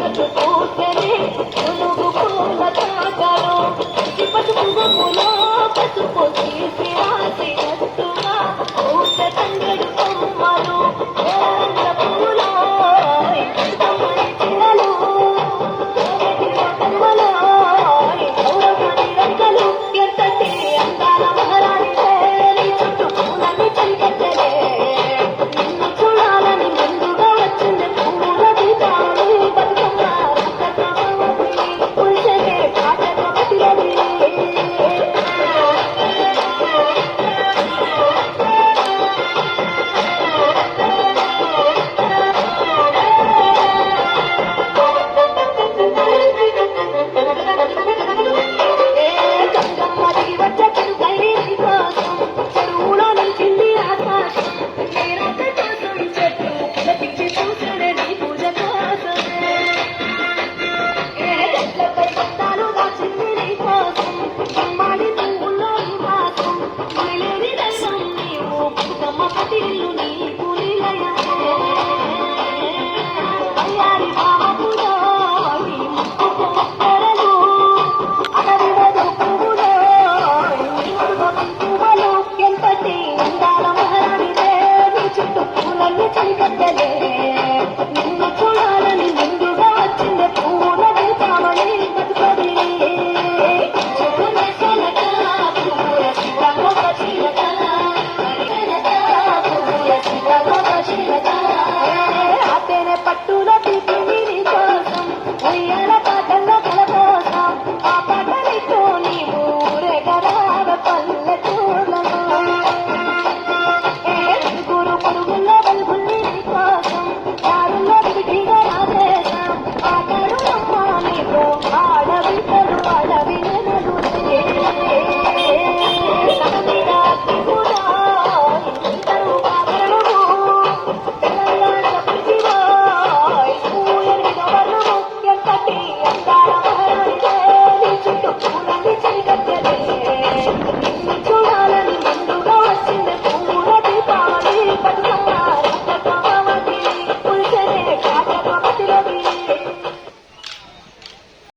పసుపు పూసలే పులుగు పూల తాటలో పసుపు